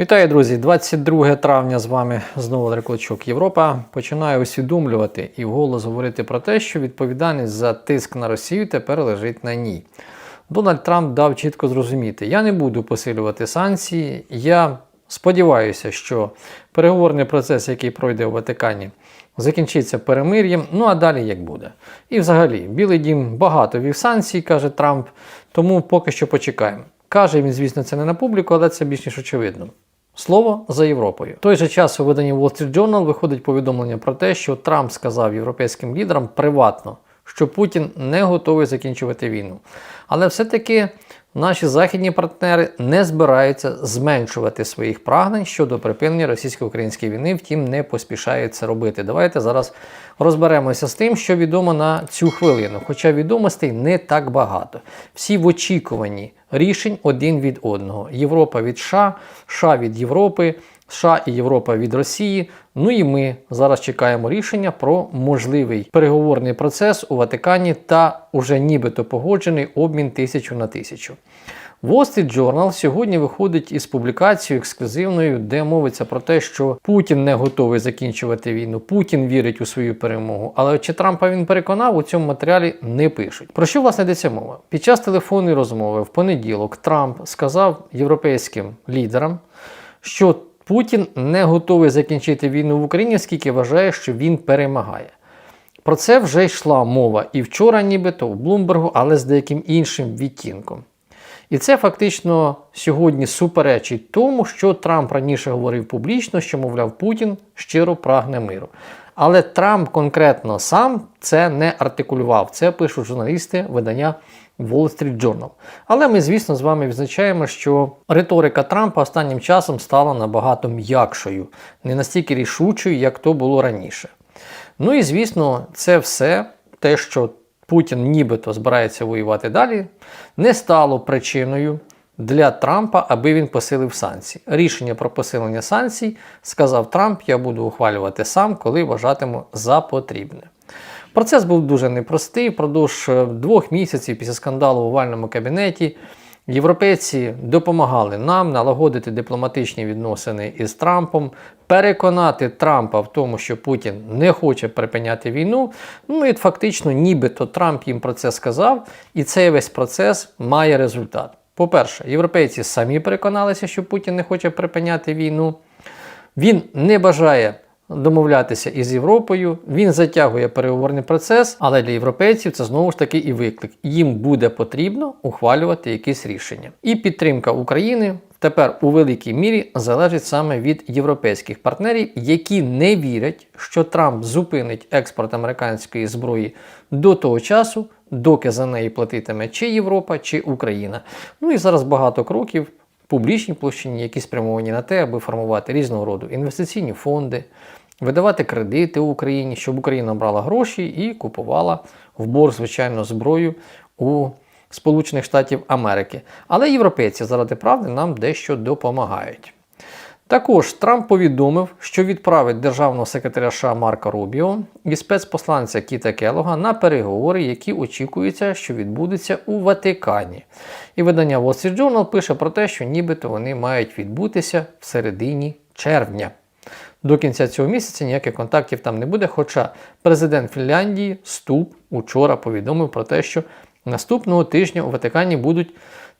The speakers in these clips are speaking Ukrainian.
Вітаю, друзі! 22 травня з вами знову Олег Європа. Починаю усвідомлювати і вголос говорити про те, що відповідальність за тиск на Росію тепер лежить на ній. Дональд Трамп дав чітко зрозуміти: я не буду посилювати санкції. Я сподіваюся, що переговорний процес, який пройде у Ватикані, закінчиться перемир'ям. Ну а далі як буде. І взагалі, Білий Дім багато вів санкцій, каже Трамп, тому поки що почекаємо. Каже він, звісно, це не на публіку, але це більш ніж очевидно. Слово за Європою. В той же час у виданні Wall Street Journal виходить повідомлення про те, що Трамп сказав європейським лідерам приватно, що Путін не готовий закінчувати війну. Але все-таки наші західні партнери не збираються зменшувати своїх прагнень щодо припинення російсько-української війни, втім не поспішають це робити. Давайте зараз розберемося з тим, що відомо на цю хвилину. Хоча відомостей не так багато. Всі в очікуванні рішень один від одного. Європа від США, США від Європи, США і Європа від Росії. Ну і ми зараз чекаємо рішення про можливий переговорний процес у Ватикані та уже нібито погоджений обмін тисячу на тисячу. Wall Street Journal сьогодні виходить із публікацією ексклюзивною, де мовиться про те, що Путін не готовий закінчувати війну, Путін вірить у свою перемогу. Але чи Трампа він переконав, у цьому матеріалі не пишуть. Про що власне йдеться мова? Під час телефонної розмови в понеділок Трамп сказав європейським лідерам, що Путін не готовий закінчити війну в Україні, оскільки вважає, що він перемагає. Про це вже йшла мова і вчора, нібито у Блумбергу, але з деяким іншим відтінком. І це фактично сьогодні суперечить тому, що Трамп раніше говорив публічно, що, мовляв, Путін щиро прагне миру. Але Трамп конкретно сам це не артикулював. Це пишуть журналісти видання Wall Street Journal. Але ми, звісно, з вами відзначаємо, що риторика Трампа останнім часом стала набагато м'якшою, не настільки рішучою, як то було раніше. Ну і звісно, це все те, що Путін нібито збирається воювати далі, не стало причиною для Трампа, аби він посилив санкції. Рішення про посилення санкцій, сказав Трамп, я буду ухвалювати сам, коли вважатиму за потрібне. Процес був дуже непростий. Впродовж е, двох місяців після скандалу в овальному кабінеті європейці допомагали нам налагодити дипломатичні відносини із Трампом, переконати Трампа в тому, що Путін не хоче припиняти війну. Ну і фактично, нібито Трамп їм про це сказав, і цей весь процес має результат. По-перше, європейці самі переконалися, що Путін не хоче припиняти війну. Він не бажає домовлятися із Європою. Він затягує переговорний процес, але для європейців це знову ж таки і виклик. Їм буде потрібно ухвалювати якісь рішення. І підтримка України тепер у великій мірі залежить саме від європейських партнерів, які не вірять, що Трамп зупинить експорт американської зброї до того часу, доки за неї платитиме чи Європа, чи Україна. Ну і зараз багато кроків. Публічній площині, які спрямовані на те, аби формувати різного роду інвестиційні фонди, видавати кредити Україні, щоб Україна брала гроші і купувала в борг, звичайно, зброю у Сполучених Штатів Америки. Але європейці заради правди нам дещо допомагають. Також Трамп повідомив, що відправить державного секретаря США Марка Рубіо і спецпосланця Кіта Келога на переговори, які очікуються, що відбудуться у Ватикані. І видання Wall Street Journal пише про те, що нібито вони мають відбутися в середині червня. До кінця цього місяця ніяких контактів там не буде. Хоча президент Фінляндії Ступ учора повідомив про те, що наступного тижня у Ватикані будуть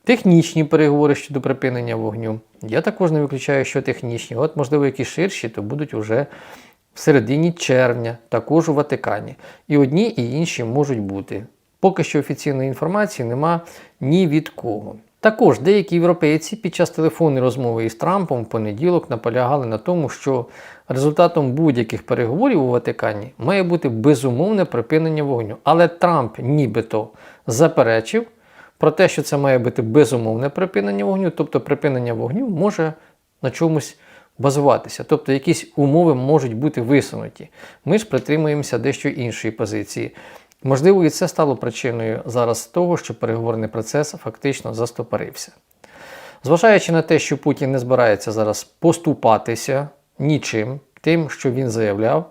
технічні переговори щодо припинення вогню. Я також не виключаю, що технічні, от, можливо, які ширші, то будуть уже в середині червня, також у Ватикані. І одні, і інші можуть бути. Поки що офіційної інформації нема ні від кого. Також деякі європейці під час телефонної розмови із Трампом в понеділок наполягали на тому, що результатом будь-яких переговорів у Ватикані має бути безумовне припинення вогню. Але Трамп нібито заперечив про те, що це має бути безумовне припинення вогню, тобто припинення вогню може на чомусь базуватися, тобто якісь умови можуть бути висунуті. Ми ж притримуємося дещо іншої позиції. Можливо, і це стало причиною зараз того, що переговорний процес фактично застопорився. Зважаючи на те, що Путін не збирається зараз поступатися нічим, тим, що він заявляв,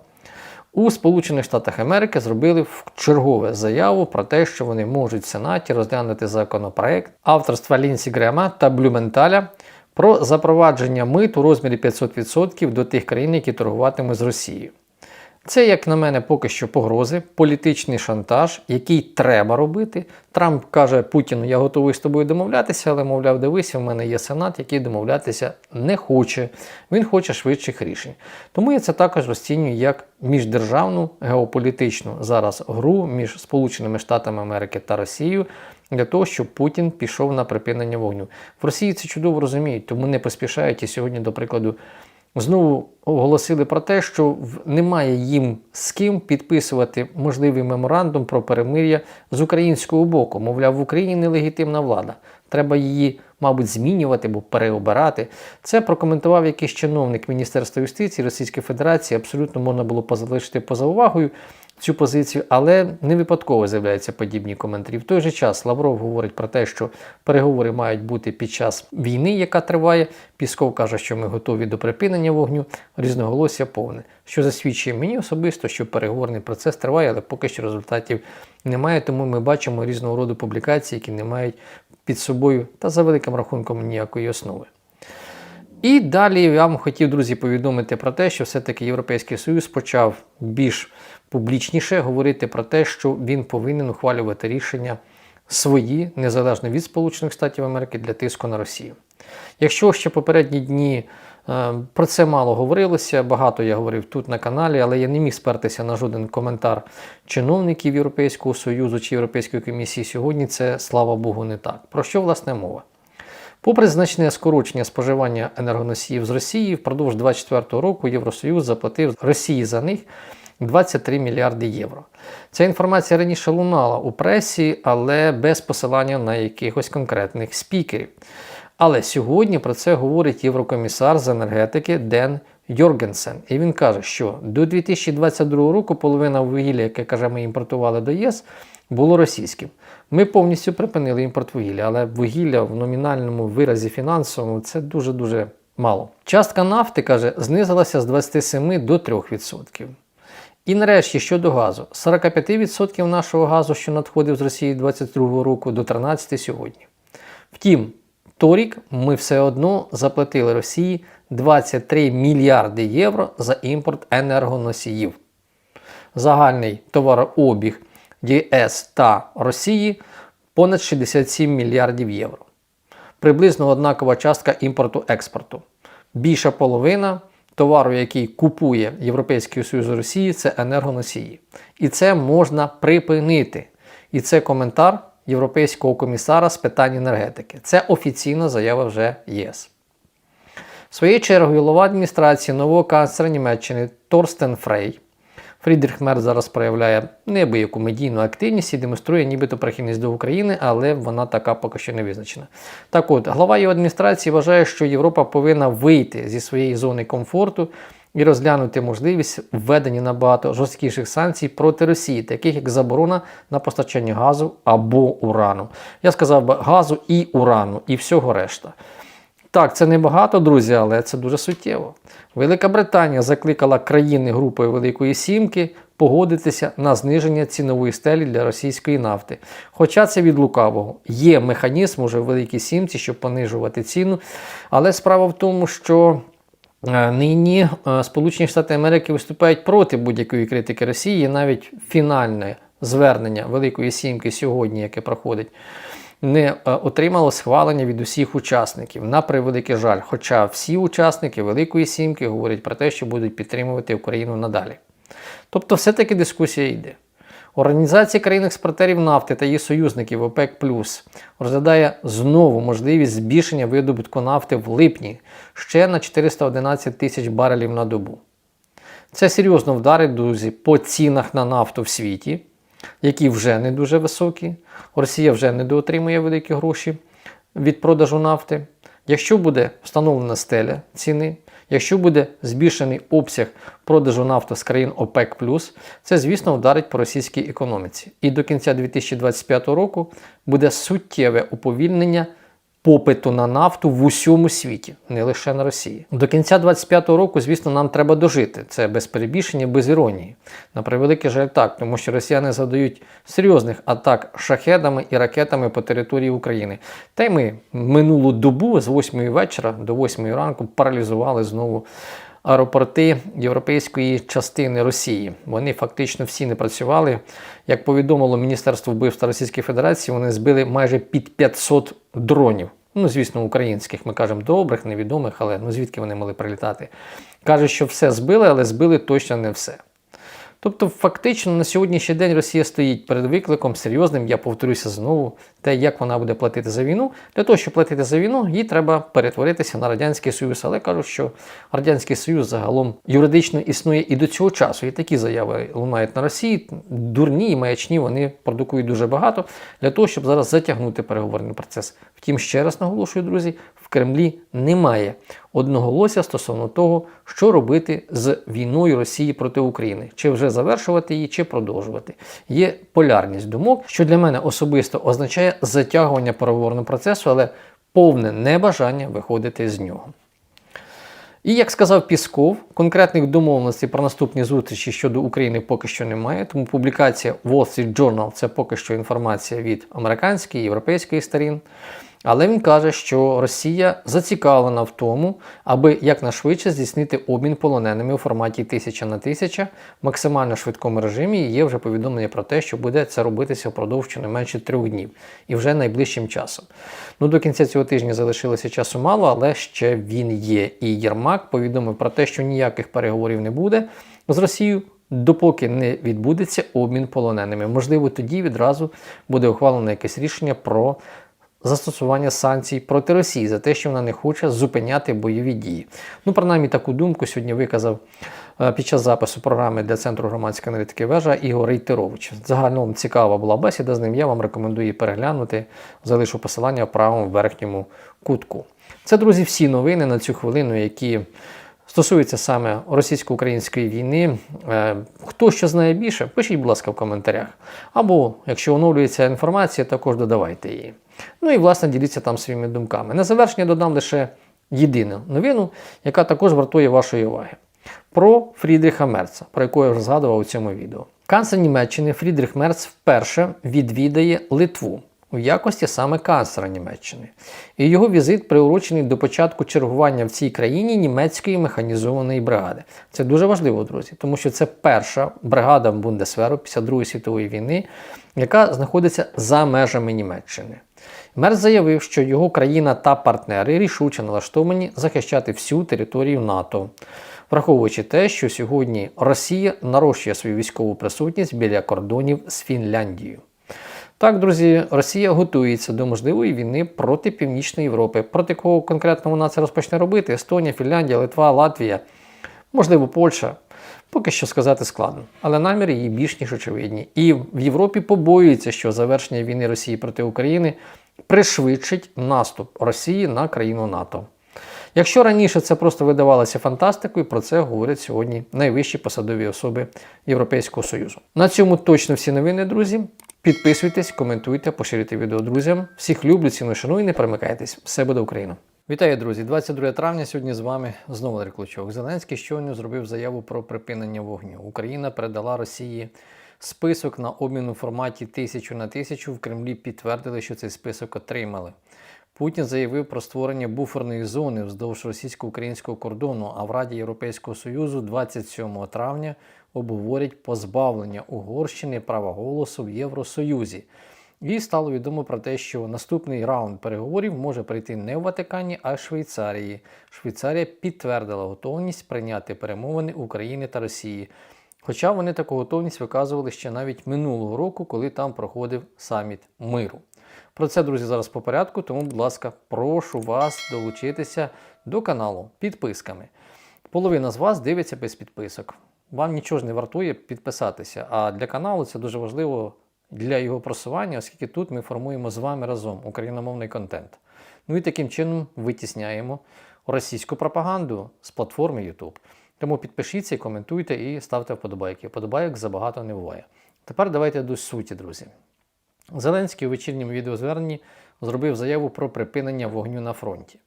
у Сполучених Штатах Америки зробили чергове заяву про те, що вони можуть в Сенаті розглянути законопроект авторства Лінсі Грема та Блюменталя про запровадження мит у розмірі 500% до тих країн, які торгуватимуть з Росією. Це, як на мене, поки що погрози, політичний шантаж, який треба робити. Трамп каже Путіну, я готовий з тобою домовлятися, але, мовляв, дивися, в мене є сенат, який домовлятися не хоче. Він хоче швидших рішень. Тому я це також розцінюю як міждержавну геополітичну зараз гру між Сполученими Штатами Америки та Росією. Для того, щоб Путін пішов на припинення вогню. В Росії це чудово розуміють, тому не поспішають і сьогодні, до прикладу, знову оголосили про те, що немає їм з ким підписувати можливий меморандум про перемир'я з українського боку. Мовляв, в Україні нелегітимна влада. Треба її, мабуть, змінювати або переобирати. Це прокоментував якийсь чиновник Міністерства юстиції Російської Федерації. Абсолютно можна було позалишити поза увагою цю позицію, але не випадково з'являються подібні коментарі. В той же час Лавров говорить про те, що переговори мають бути під час війни, яка триває. Пісков каже, що ми готові до припинення вогню. Різноголосся повне, що засвідчує мені особисто, що переговорний процес триває, але поки що результатів немає. Тому ми бачимо різного роду публікації, які не мають під собою та за великим рахунком ніякої основи. І далі я вам хотів, друзі, повідомити про те, що все-таки Європейський Союз почав більш публічніше говорити про те, що він повинен ухвалювати рішення свої, незалежно від Сполучених Штатів Америки, для тиску на Росію. Якщо ще попередні дні е, про це мало говорилося, багато я говорив тут на каналі, але я не міг спертися на жоден коментар чиновників Європейського Союзу чи Європейської комісії. Сьогодні це, слава Богу, не так. Про що власне мова? Попри значне скорочення споживання енергоносіїв з Росії, впродовж 2024 року Євросоюз заплатив Росії за них 23 мільярди євро. Ця інформація раніше лунала у пресі, але без посилання на якихось конкретних спікерів. Але сьогодні про це говорить єврокомісар з енергетики Ден Йоргенсен. І він каже, що до 2022 року половина вугілля, яке каже, ми імпортували до ЄС, було російським. Ми повністю припинили імпорт вугілля, але вугілля в номінальному виразі фінансовому це дуже-дуже мало. Частка нафти, каже, знизилася з 27 до 3%. І нарешті щодо газу, 45% нашого газу, що надходив з Росії 22 року, до 13 сьогодні. Втім, торік ми все одно заплатили Росії 23 мільярди євро за імпорт енергоносіїв. Загальний товарообіг ЄС та Росії понад 67 мільярдів євро. Приблизно однакова частка імпорту-експорту. Більша половина товару, який купує Європейський Союз Росії, це енергоносії. І це можна припинити. І це коментар Європейського комісара з питань енергетики. Це офіційна заява вже ЄС. В Своєю чергою голова адміністрації нового канцлера Німеччини Торстен Фрей Фрідріх Мер зараз проявляє неабияку медійну активність і демонструє нібито прихильність до України, але вона така поки що не визначена. Так от, глава його адміністрації вважає, що Європа повинна вийти зі своєї зони комфорту і розглянути можливість введення набагато жорсткіших санкцій проти Росії, таких як заборона на постачання газу або урану. Я сказав би газу і урану, і всього решта. Так, це небагато, друзі, але це дуже суттєво. Велика Британія закликала країни групи Великої Сімки погодитися на зниження цінової стелі для російської нафти. Хоча це від лукавого. Є механізм уже в Великій Сімці, щоб понижувати ціну. Але справа в тому, що е, нині е, Сполучені Штати Америки виступають проти будь-якої критики Росії, навіть фінальне звернення Великої Сімки сьогодні, яке проходить не е, отримало схвалення від усіх учасників на превеликий жаль. Хоча всі учасники Великої Сімки говорять про те, що будуть підтримувати Україну надалі. Тобто, все-таки дискусія йде. Організація країн-експортерів нафти та її союзників ОПЕК Плюс розглядає знову можливість збільшення видобутку нафти в липні ще на 411 тисяч барелів на добу. Це серйозно вдарить, друзі, по цінах на нафту в світі, які вже не дуже високі. Росія вже не доотримує великі гроші від продажу нафти. Якщо буде встановлена стеля ціни, якщо буде збільшений обсяг продажу нафти з країн ОПЕК, це, звісно, вдарить по російській економіці. І до кінця 2025 року буде суттєве уповільнення попиту на нафту в усьому світі, не лише на Росії. До кінця 25-го року, звісно, нам треба дожити. Це без перебільшення, без іронії. На превеликий жаль так, тому що росіяни задають серйозних атак шахедами і ракетами по території України. Та й ми минулу добу з 8 вечора до 8 ранку паралізували знову. Аеропорти європейської частини Росії вони фактично всі не працювали. Як повідомило Міністерство вбивства Російської Федерації, вони збили майже під 500 дронів. Ну, звісно, українських, ми кажемо добрих, невідомих, але ну звідки вони могли прилітати? Кажуть, що все збили, але збили точно не все. Тобто, фактично, на сьогоднішній день Росія стоїть перед викликом серйозним, я повторюся знову, те, як вона буде платити за війну. Для того, щоб платити за війну, їй треба перетворитися на Радянський Союз. Але кажуть, що Радянський Союз загалом юридично існує і до цього часу. І такі заяви лунають на Росії. Дурні і маячні вони продукують дуже багато для того, щоб зараз затягнути переговорний процес. Втім, ще раз наголошую, друзі, Кремлі немає одноголосся стосовно того, що робити з війною Росії проти України, чи вже завершувати її, чи продовжувати. Є полярність думок, що для мене особисто означає затягування переговорного процесу, але повне небажання виходити з нього. І як сказав Пісков, конкретних домовленостей про наступні зустрічі щодо України поки що немає. Тому публікація Wall Street Journal – це поки що інформація від американської європейської сторін. Але він каже, що Росія зацікавлена в тому, аби якнайшвидше здійснити обмін полоненими у форматі тисяча на тисяча в максимально швидкому режимі. І є вже повідомлення про те, що буде це робитися впродовж щонайменше трьох днів і вже найближчим часом. Ну до кінця цього тижня залишилося часу мало, але ще він є. І Єрмак повідомив про те, що ніяких переговорів не буде з Росією. Допоки не відбудеться обмін полоненими, можливо, тоді відразу буде ухвалено якесь рішення про застосування санкцій проти Росії за те, що вона не хоче зупиняти бойові дії. Ну, принаймні, таку думку сьогодні виказав е, під час запису програми для Центру громадської аналітики вежа Ігор Рейтерович. Загалом цікава була бесіда з ним. Я вам рекомендую її переглянути. Залишу посилання в правому верхньому кутку. Це, друзі, всі новини на цю хвилину, які. Стосується саме російсько-української війни. Е, Хто що знає більше, пишіть, будь ласка, в коментарях. Або, якщо оновлюється інформація, також додавайте її. Ну і, власне, діліться там своїми думками. На завершення додам лише єдину новину, яка також вартує вашої уваги. Про Фрідріха Мерца, про яку я вже згадував у цьому відео. Канцлер Німеччини Фрідріх Мерц вперше відвідає Литву у якості саме канцлера Німеччини. І його візит приурочений до початку чергування в цій країні німецької механізованої бригади. Це дуже важливо, друзі, тому що це перша бригада Бундесверу після Другої світової війни, яка знаходиться за межами Німеччини. Мерц заявив, що його країна та партнери рішуче налаштовані захищати всю територію НАТО, враховуючи те, що сьогодні Росія нарощує свою військову присутність біля кордонів з Фінляндією. Так, друзі, Росія готується до можливої війни проти Північної Європи. Проти кого конкретно вона це розпочне робити? Естонія, Фінляндія, Литва, Латвія, можливо, Польща. Поки що сказати складно, але наміри її більш ніж очевидні. І в Європі побоюються, що завершення війни Росії проти України пришвидшить наступ Росії на країну НАТО. Якщо раніше це просто видавалося фантастикою, про це говорять сьогодні найвищі посадові особи Європейського Союзу. На цьому точно всі новини, друзі. Підписуйтесь, коментуйте, поширюйте відео друзям. Всіх люблю, ціную, шаную, не перемикайтесь. Все буде Україна! Вітаю, друзі! 22 травня. Сьогодні з вами знову Андрій Клочок. Зеленський щойно зробив заяву про припинення вогню. Україна передала Росії список на обмін у форматі тисячу на тисячу. В Кремлі підтвердили, що цей список отримали. Путін заявив про створення буферної зони вздовж російсько-українського кордону, а в Раді Європейського Союзу 27 травня обговорять позбавлення Угорщини права голосу в Євросоюзі. І стало відомо про те, що наступний раунд переговорів може прийти не в Ватикані, а в Швейцарії. Швейцарія підтвердила готовність прийняти перемовини України та Росії. Хоча вони таку готовність виказували ще навіть минулого року, коли там проходив саміт миру. Про це, друзі, зараз по порядку, тому, будь ласка, прошу вас долучитися до каналу підписками. Половина з вас дивиться без підписок. Вам нічого ж не вартує підписатися. А для каналу це дуже важливо для його просування, оскільки тут ми формуємо з вами разом україномовний контент. Ну і таким чином витісняємо російську пропаганду з платформи YouTube. Тому підпишіться, коментуйте і ставте вподобайки. Вподобайок забагато не буває. Тепер давайте до суті, друзі. Зеленський у вечірньому відеозверненні зробив заяву про припинення вогню на фронті.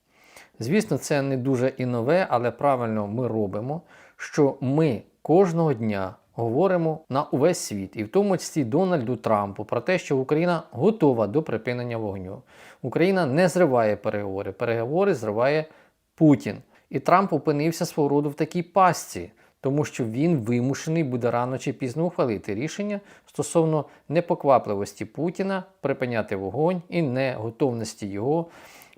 Звісно, це не дуже і нове, але правильно ми робимо, що ми кожного дня говоримо на увесь світ, і в тому числі Дональду Трампу, про те, що Україна готова до припинення вогню. Україна не зриває переговори, переговори зриває Путін. І Трамп опинився свого роду в такій пастці, тому що він вимушений буде рано чи пізно ухвалити рішення стосовно непоквапливості Путіна припиняти вогонь і неготовності його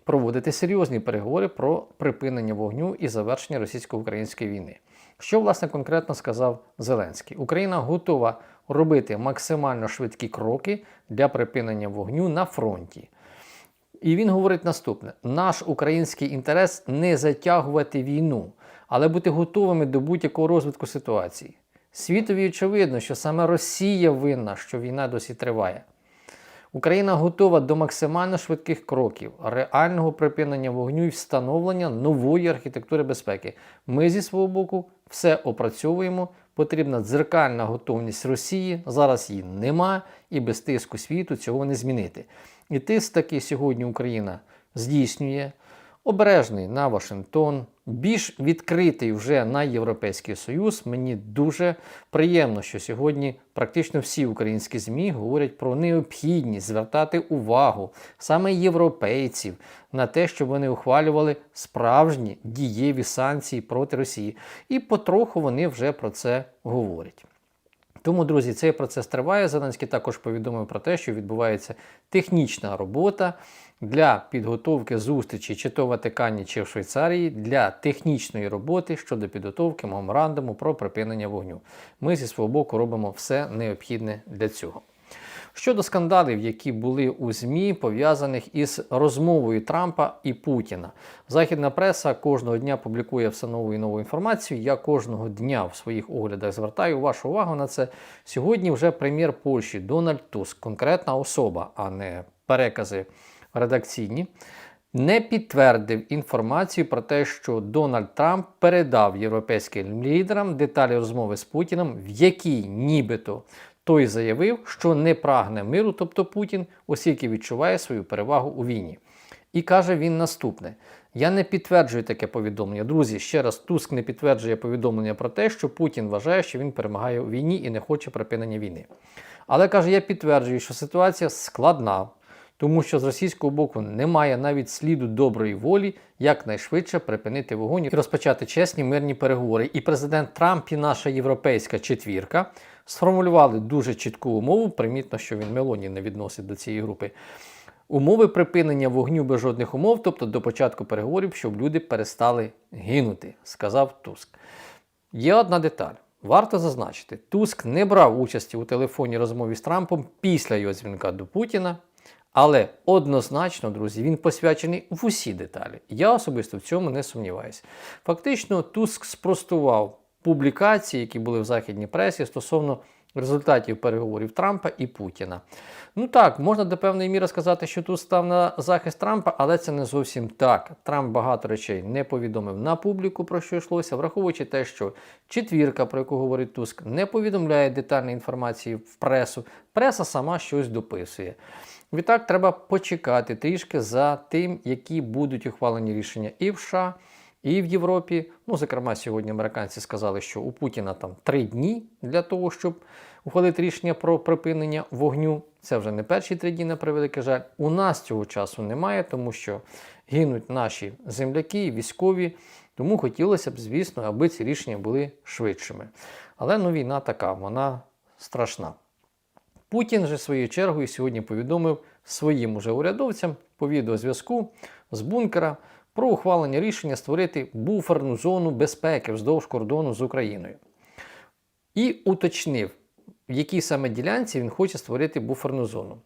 проводити серйозні переговори про припинення вогню і завершення російсько-української війни. Що власне конкретно сказав Зеленський? Україна готова робити максимально швидкі кроки для припинення вогню на фронті. І він говорить наступне: наш український інтерес не затягувати війну, але бути готовими до будь-якого розвитку ситуації. Світові очевидно, що саме Росія винна, що війна досі триває. Україна готова до максимально швидких кроків, реального припинення вогню і встановлення нової архітектури безпеки. Ми зі свого боку все опрацьовуємо. Потрібна дзеркальна готовність Росії. Зараз її нема, і без тиску світу цього не змінити. І тиск таки сьогодні Україна здійснює. Обережний на Вашингтон, більш відкритий вже на Європейський Союз. Мені дуже приємно, що сьогодні практично всі українські ЗМІ говорять про необхідність звертати увагу саме європейців на те, щоб вони ухвалювали справжні дієві санкції проти Росії. І потроху вони вже про це говорять. Тому, друзі, цей процес триває. Зеленський також повідомив про те, що відбувається технічна робота для підготовки зустрічі чи то в Ватикані, чи в Швейцарії для технічної роботи щодо підготовки меморандуму про припинення вогню. Ми зі свого боку робимо все необхідне для цього. Щодо скандалів, які були у ЗМІ, пов'язаних із розмовою Трампа і Путіна, західна преса кожного дня публікує все нову і нову інформацію. Я кожного дня в своїх оглядах звертаю вашу увагу на це. Сьогодні вже прем'єр Польщі Дональд Туск, конкретна особа, а не перекази редакційні. Не підтвердив інформацію про те, що Дональд Трамп передав європейським лідерам деталі розмови з Путіним, в якій нібито той заявив, що не прагне миру, тобто Путін, оскільки відчуває свою перевагу у війні. І каже він наступне: я не підтверджую таке повідомлення. Друзі, ще раз Туск не підтверджує повідомлення про те, що Путін вважає, що він перемагає у війні і не хоче припинення війни. Але каже, я підтверджую, що ситуація складна. Тому що з російського боку немає навіть сліду доброї волі якнайшвидше припинити вогонь і розпочати чесні мирні переговори. І президент Трамп і наша європейська четвірка сформулювали дуже чітку умову. Примітно, що він Мелоні не відносить до цієї групи. Умови припинення вогню без жодних умов, тобто до початку переговорів, щоб люди перестали гинути, сказав Туск. Є одна деталь. Варто зазначити, Туск не брав участі у телефонній розмові з Трампом після його дзвінка до Путіна. Але однозначно, друзі, він посвячений в усі деталі. Я особисто в цьому не сумніваюся. Фактично, Туск спростував публікації, які були в західній пресі стосовно результатів переговорів Трампа і Путіна. Ну так, можна до певної міри сказати, що тут став на захист Трампа, але це не зовсім так. Трамп багато речей не повідомив на публіку, про що йшлося, враховуючи те, що четвірка, про яку говорить Туск, не повідомляє детальної інформації в пресу. Преса сама щось дописує. Відтак, треба почекати трішки за тим, які будуть ухвалені рішення і в США, і в Європі. Ну, зокрема, сьогодні американці сказали, що у Путіна там три дні для того, щоб ухвалити рішення про припинення вогню. Це вже не перші три дні, на превеликий жаль. У нас цього часу немає, тому що гинуть наші земляки, військові. Тому хотілося б, звісно, аби ці рішення були швидшими. Але ну, війна така, вона страшна. Путін же своєю чергою сьогодні повідомив своїм уже урядовцям по відеозв'язку з бункера про ухвалення рішення створити буферну зону безпеки вздовж кордону з Україною. І уточнив, в якій саме ділянці він хоче створити буферну зону.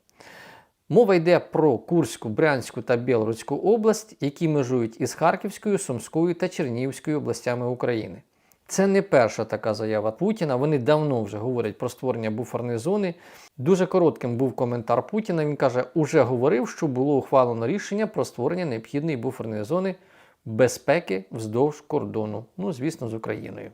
Мова йде про Курську, Брянську та Білоруську область, які межують із Харківською, Сумською та Чернігівською областями України. Це не перша така заява Путіна. Вони давно вже говорять про створення буферної зони. Дуже коротким був коментар Путіна. Він каже, уже говорив, що було ухвалено рішення про створення необхідної буферної зони безпеки вздовж кордону, ну, звісно, з Україною.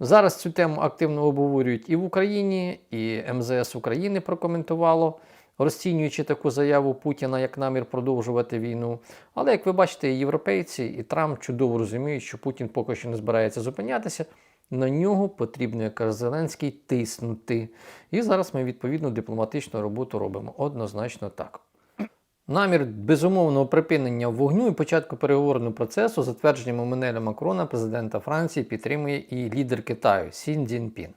Зараз цю тему активно обговорюють і в Україні, і МЗС України прокоментувало розцінюючи таку заяву Путіна як намір продовжувати війну. Але як ви бачите, і європейці і Трамп чудово розуміють, що Путін поки що не збирається зупинятися. На нього потрібно, як каже Зеленський, тиснути. І зараз ми відповідну дипломатичну роботу робимо. Однозначно так. Намір безумовного припинення вогню і початку переговорного процесу, затвердженням Менеля Макрона, президента Франції, підтримує і лідер Китаю Сін Цзіньпін.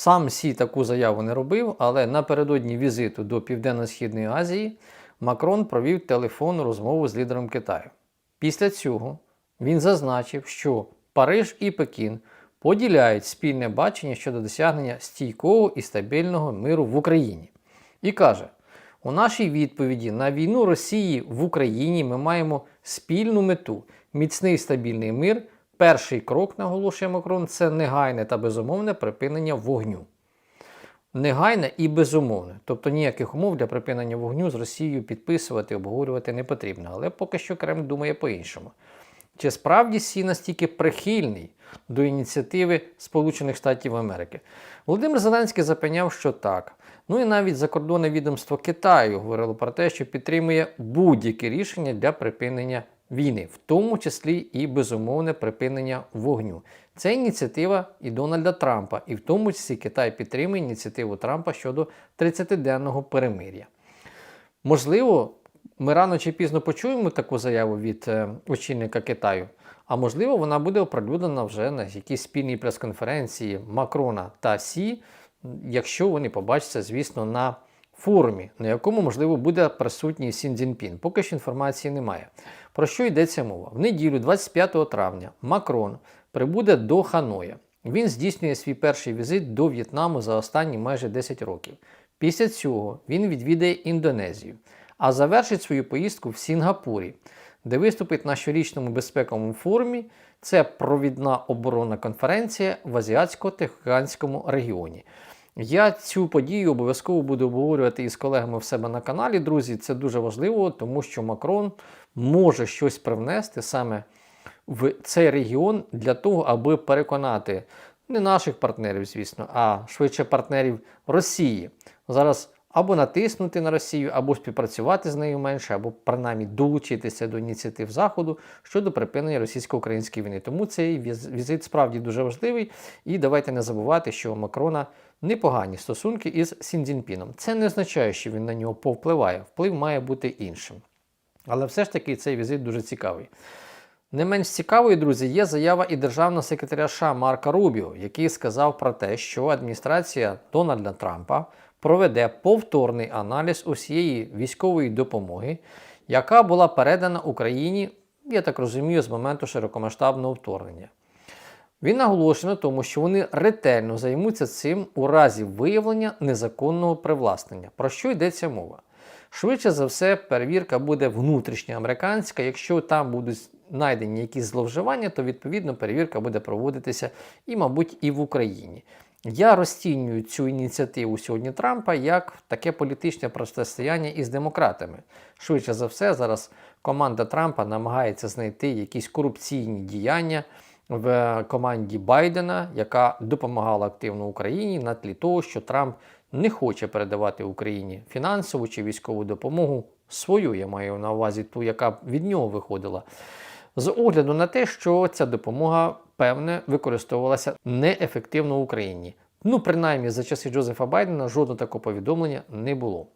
Сам Сі таку заяву не робив, але напередодні візиту до Південно-Східної Азії Макрон провів телефонну розмову з лідером Китаю. Після цього він зазначив, що Париж і Пекін поділяють спільне бачення щодо досягнення стійкого і стабільного миру в Україні. І каже: у нашій відповіді на війну Росії в Україні ми маємо спільну мету міцний стабільний мир. Перший крок, наголошує Макрон, це негайне та безумовне припинення вогню. Негайне і безумовне. Тобто ніяких умов для припинення вогню з Росією підписувати, обговорювати не потрібно. Але поки що Кремль думає по-іншому. Чи справді Сі настільки прихильний до ініціативи Сполучених Штатів Америки? Володимир Зеленський запевняв, що так. Ну і навіть закордонне відомство Китаю говорило про те, що підтримує будь-яке рішення для припинення війни, в тому числі і безумовне припинення вогню. Це ініціатива і Дональда Трампа, і в тому числі Китай підтримує ініціативу Трампа щодо 30-денного перемир'я. Можливо, ми рано чи пізно почуємо таку заяву від е, очільника Китаю, а можливо, вона буде оприлюднена вже на якійсь спільній прес-конференції Макрона та Сі, якщо вони побачаться, звісно, на форумі, на якому, можливо, буде присутній Сін Цзіньпін. Поки що інформації немає. Про що йдеться мова? В неділю, 25 травня, Макрон прибуде до Ханоя. Він здійснює свій перший візит до В'єтнаму за останні майже 10 років. Після цього він відвідає Індонезію, а завершить свою поїздку в Сінгапурі, де виступить на щорічному безпековому форумі. Це провідна оборонна конференція в Азіатсько-Тихоокеанському регіоні. Я цю подію обов'язково буду обговорювати із колегами в себе на каналі. Друзі, це дуже важливо, тому що Макрон може щось привнести саме в цей регіон для того, аби переконати не наших партнерів, звісно, а швидше партнерів Росії. Зараз або натиснути на Росію, або співпрацювати з нею менше, або принаймні долучитися до ініціатив Заходу щодо припинення російсько-української війни. Тому цей візит справді дуже важливий. І давайте не забувати, що Макрона непогані стосунки із Сіндзінпіном. Це не означає, що він на нього повпливає. Вплив має бути іншим. Але все ж таки цей візит дуже цікавий. Не менш цікавою, друзі, є заява і державного секретаря США Марка Рубіо, який сказав про те, що адміністрація Дональда Трампа проведе повторний аналіз усієї військової допомоги, яка була передана Україні, я так розумію, з моменту широкомасштабного вторгнення. Він наголошує на тому, що вони ретельно займуться цим у разі виявлення незаконного привласнення. Про що йдеться мова? Швидше за все, перевірка буде внутрішня американська. Якщо там будуть знайдені якісь зловживання, то відповідно перевірка буде проводитися і, мабуть, і в Україні. Я розцінюю цю ініціативу сьогодні Трампа як таке політичне протистояння із демократами. Швидше за все, зараз команда Трампа намагається знайти якісь корупційні діяння в команді Байдена, яка допомагала активно Україні на тлі того, що Трамп не хоче передавати Україні фінансову чи військову допомогу свою, я маю на увазі ту, яка від нього виходила. З огляду на те, що ця допомога, певне, використовувалася неефективно в Україні. Ну, принаймні, за часи Джозефа Байдена жодного такого повідомлення не було.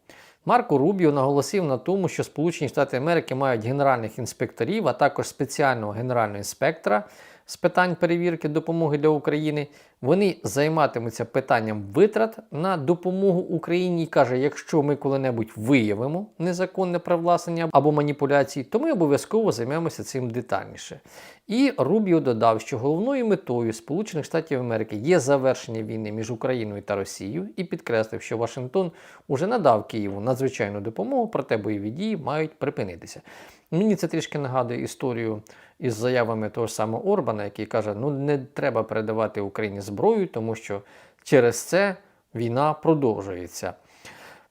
Марко Рубіо наголосив на тому, що Сполучені Штати Америки мають генеральних інспекторів, а також спеціального генерального інспектора з питань перевірки допомоги для України. Вони займатимуться питанням витрат на допомогу Україні і каже, якщо ми коли-небудь виявимо незаконне привласнення або маніпуляції, то ми обов'язково займемося цим детальніше. І Рубіо додав, що головною метою Сполучених Штатів Америки є завершення війни між Україною та Росією, і підкреслив, що Вашингтон уже надав Києву надзвичайну допомогу, проте бойові дії мають припинитися. Мені це трішки нагадує історію із заявами того ж самого Орбана, який каже, ну не треба передавати Україні зброю, тому що через це війна продовжується.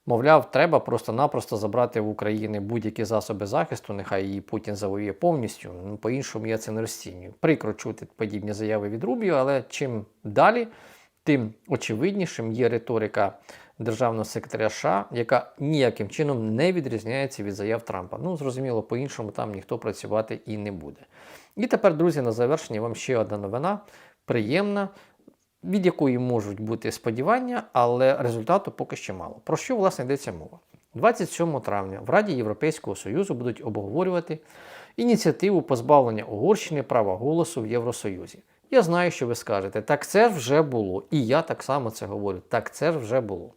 Мовляв, треба просто-напросто забрати в Україні будь-які засоби захисту, нехай її Путін завоює повністю. Ну, По-іншому я це не розцінюю. Прикро чути подібні заяви від Рубіо, але чим далі, тим очевиднішим є риторика державного секретаря США, яка ніяким чином не відрізняється від заяв Трампа. Ну, зрозуміло, по-іншому там ніхто працювати і не буде. І тепер, друзі, на завершення вам ще одна новина, приємна, від якої можуть бути сподівання, але результату поки що мало. Про що, власне, йдеться мова? 27 травня в Раді Європейського Союзу будуть обговорювати ініціативу позбавлення Угорщини права голосу в Євросоюзі. Я знаю, що ви скажете, так це вже було. І я так само це говорю. Так це ж вже було.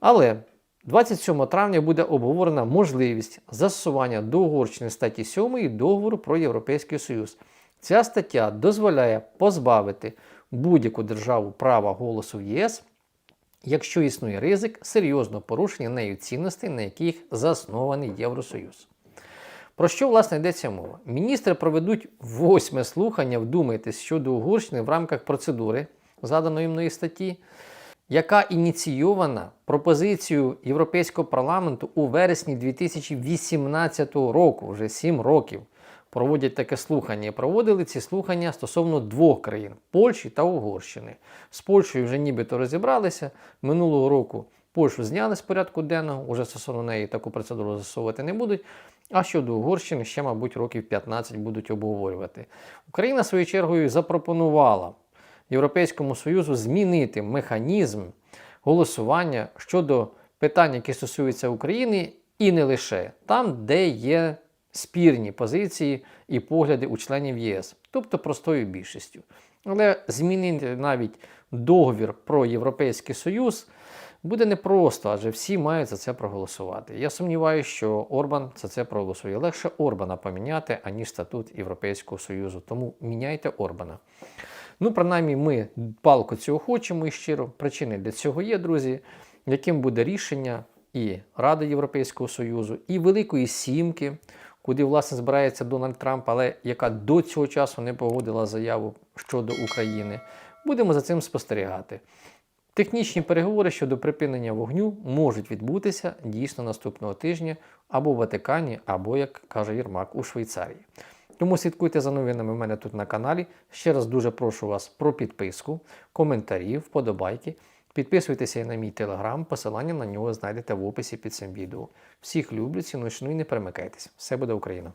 Але 27 травня буде обговорена можливість застосування до Угорщини статті 7 договору про Європейський Союз. Ця стаття дозволяє позбавити будь-яку державу права голосу в ЄС, якщо існує ризик серйозного порушення нею цінностей, на яких заснований Євросоюз. Про що власне йдеться мова? Міністри проведуть восьме слухання, вдумайтесь, щодо Угорщини в рамках процедури, заданої мною статті, яка ініційована пропозицією Європейського парламенту у вересні 2018 року, вже 7 років. Проводять таке слухання. І Проводили ці слухання стосовно двох країн Польщі та Угорщини. З Польщею вже нібито розібралися. Минулого року Польщу зняли з порядку денного, уже стосовно неї таку процедуру застосовувати не будуть. А щодо Угорщини ще, мабуть, років 15 будуть обговорювати. Україна своєю чергою запропонувала Європейському Союзу змінити механізм голосування щодо питань, які стосуються України, і не лише там, де є спірні позиції і погляди у членів ЄС, тобто простою більшістю. Але змінити навіть договір про Європейський Союз буде непросто, адже всі мають за це проголосувати. Я сумніваюся, що Орбан за це проголосує. Легше Орбана поміняти, аніж статут Європейського Союзу. Тому міняйте Орбана. Ну, принаймні, ми палку цього хочемо і щиро. Причини для цього є, друзі. Яким буде рішення і Ради Європейського Союзу, і Великої Сімки, куди власне збирається Дональд Трамп, але яка до цього часу не погодила заяву щодо України. Будемо за цим спостерігати. Технічні переговори щодо припинення вогню можуть відбутися дійсно наступного тижня або в Ватикані, або, як каже Єрмак, у Швейцарії. Тому слідкуйте за новинами в мене тут на каналі. Ще раз дуже прошу вас про підписку, коментарі, вподобайки. Підписуйтеся на мій телеграм, посилання на нього знайдете в описі під цим відео. Всіх люблю, ціночну і не перемикайтесь. Все буде Україна!